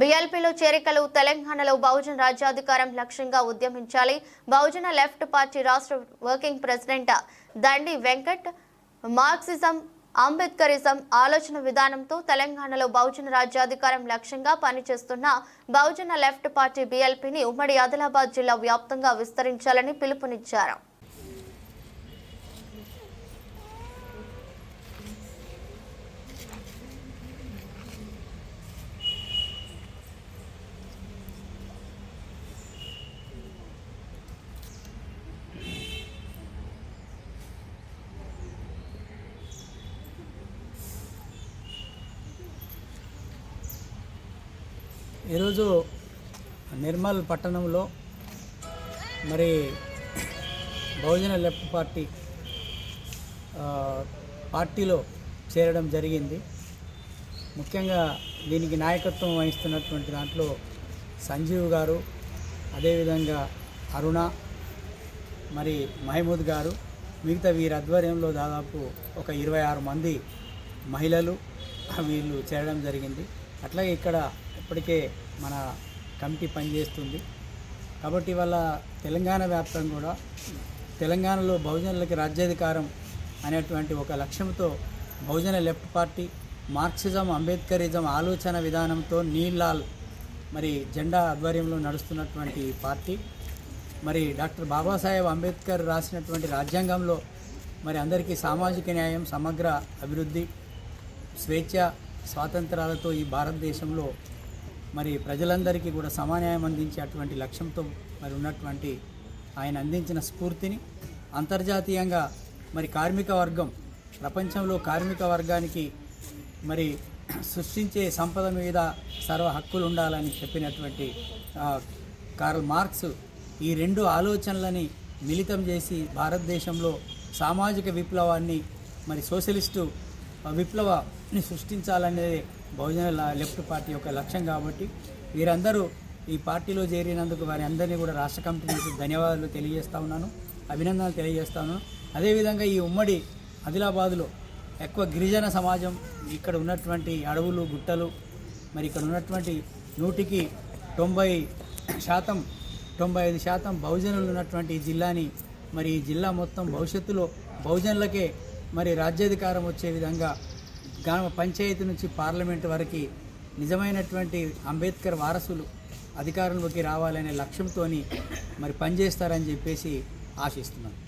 బీఎల్పీలో చేరికలు తెలంగాణలో బహుజన రాజ్యాధికారం లక్ష్యంగా ఉద్యమించాలి. బహుజన లెఫ్ట్ పార్టీ రాష్ట్ర working president Dandi Venkat Marxism Ambedkarism ఆలోచన విధానంతో తెలంగాణలో బహుజన రాజ్యాధికారం లక్ష్యంగా పనిచేస్తున్న బహుజన లెఫ్ట్ పార్టీ బీఎల్పీని ఉమ్మడి ఆదిలాబాద్ జిల్లా వ్యాప్తంగా విస్తరించాలని పిలుపునిచ్చారు. ఈరోజు నిర్మల్ పట్టణంలో మరి బహుజన లెఫ్ట్ పార్టీ పార్టీలో చేరడం జరిగింది. ముఖ్యంగా దీనికి నాయకత్వం వహిస్తున్నటువంటి దాంట్లో సంజీవ్ గారు అదేవిధంగా అరుణ మరి మహమూద్ గారు మిగతా వీరి ఆధ్వర్యంలో దాదాపు ఒక ఇరవై ఆరు మంది మహిళలు వీళ్ళు చేరడం జరిగింది. అట్లాగే ఇక్కడ ఇప్పటికే మన కమిటీ పనిచేస్తుంది. కాబట్టి ఇవాళ తెలంగాణ వ్యాప్తంగా కూడా తెలంగాణలో బహుజనులకి రాజ్యాధికారం అనేటువంటి ఒక లక్ష్యంతో Bahujan left party Marxism Ambedkarism ఆలోచన విధానంతో నీలాల్ మరి జెండా ఆధ్వర్యంలో నడుస్తున్నటువంటి పార్టీ. మరి డాక్టర్ బాబాసాహెబ్ అంబేద్కర్ రాసినటువంటి రాజ్యాంగంలో మరి అందరికీ సామాజిక న్యాయం సమగ్ర అభివృద్ధి స్వేచ్ఛ స్వాతంత్రాలతో ఈ భారతదేశంలో మరి ప్రజలందరికీ కూడా సమాన్యాయం అందించే అటువంటి లక్ష్యంతో మరి ఉన్నటువంటి ఆయన అందించిన స్ఫూర్తిని అంతర్జాతీయంగా మరి కార్మిక వర్గం ప్రపంచంలో కార్మిక వర్గానికి మరి సృష్టించే సంపద మీద సర్వ హక్కులు ఉండాలని చెప్పినటువంటి కార్ల్ మార్క్స్ ఈ రెండు ఆలోచనలని మిళితం చేసి భారతదేశంలో సామాజిక విప్లవాన్ని మరి సోషలిస్టు విప్లవాన్ని సృష్టించాలనేది బహుజన లెఫ్ట్ పార్టీ యొక్క లక్ష్యం కాబట్టి వీరందరూ ఈ పార్టీలో చేరినందుకు వారి అందరినీ కూడా రాష్ట్ర కమిటీ నుంచి ధన్యవాదాలు తెలియజేస్తా ఉన్నాను అభినందనలు తెలియజేస్తా ఉన్నాను. అదేవిధంగా ఈ ఉమ్మడి ఆదిలాబాదులో ఎక్కువ గిరిజన సమాజం ఇక్కడ ఉన్నటువంటి అడవులు గుట్టలు మరి ఇక్కడ ఉన్నటువంటి నూటికి తొంభై శాతం తొంభై ఐదు శాతం బహుజనులు ఉన్నటువంటి ఈ జిల్లాని మరి ఈ జిల్లా మొత్తం భవిష్యత్తులో బహుజనులకే మరి రాజ్యాధికారం వచ్చే విధంగా గ్రామ పంచాయతీ నుంచి పార్లమెంట్ వరకు నిజమైనటువంటి అంబేద్కర్ వారసులు అధికారంలోకి రావాలనే లక్ష్యంతో మరి పనిచేస్తారని చెప్పేసి ఆశిస్తున్నాను.